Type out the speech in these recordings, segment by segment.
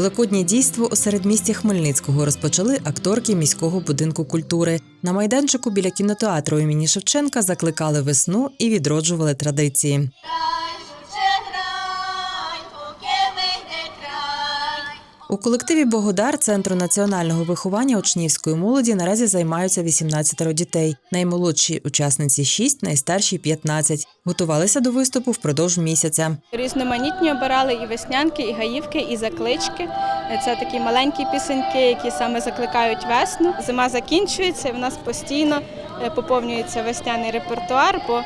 Великоднє дійство у середмісті Хмельницького розпочали акторки міського будинку культури. На майданчику біля кінотеатру імені Шевченка закликали весну і відроджували традиції. У колективі Богодар Центру національного виховання учнівської молоді наразі займаються 18 дітей. Наймолодші учасниці 6, найстарші 15. Готувалися до виступу впродовж місяця. Різноманітні обирали і веснянки, і гаївки, і заклички. Це такі маленькі пісеньки, які саме закликають весну. Зима закінчується, і в нас постійно е, поповнюється весняний репертуар, бо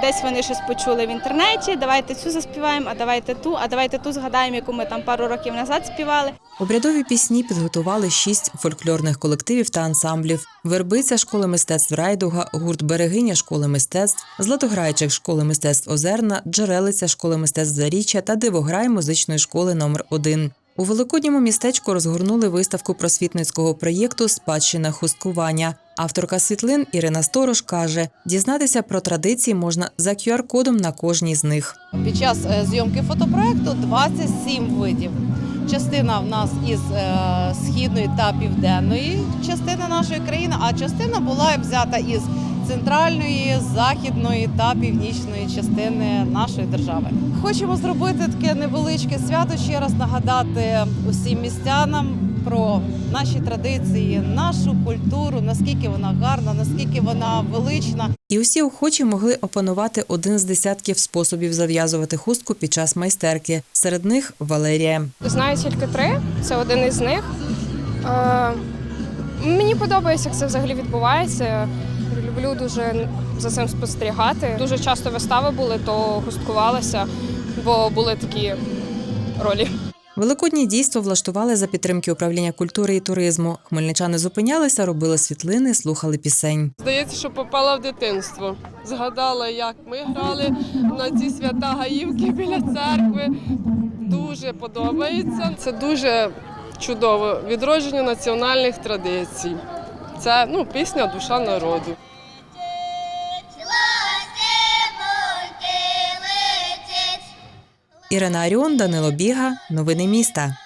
десь вони щось почули в інтернеті. Давайте цю заспіваємо, а давайте ту, а давайте ту згадаємо, яку ми там пару років назад співали. Обрядові пісні підготували шість фольклорних колективів та ансамблів: Вербиця школи мистецтв Райдуга, гурт Берегиня школи мистецтв, Златограйчик школи мистецтв Озерна, Джерелиця школи мистецтв Заріччя та Дивограй музичної школи номер 1 У великодньому містечку розгорнули виставку просвітницького проєкту Спадщина хусткування. Авторка світлин Ірина Сторож каже: дізнатися про традиції можна за QR-кодом на кожній з них. Під час е, зйомки фотопроекту 27 видів. Частина в нас із е, східної та південної частини нашої країни, а частина була взята із центральної, західної та північної частини нашої держави. Хочемо зробити таке невеличке свято, ще раз нагадати усім містянам про наші традиції, нашу культуру, наскільки вона гарна, наскільки вона велична. І усі охочі могли опанувати один з десятків способів зав'язувати хустку під час майстерки. Серед них Валерія. Знаю тільки три, це один із них. Е, мені подобається, як це взагалі відбувається. Люблю дуже за цим спостерігати. Дуже часто вистави були, то густкувалася, бо були такі ролі. Великоднє дійство влаштували за підтримки управління культури і туризму. Хмельничани зупинялися, робили світлини, слухали пісень. Здається, що попала в дитинство. Згадала, як ми грали на ці свята Гаївки біля церкви. Дуже подобається. Це дуже чудово. Відродження національних традицій. Це ну, пісня Душа народу. Ірина Аріон, Данило Біга. Новини міста.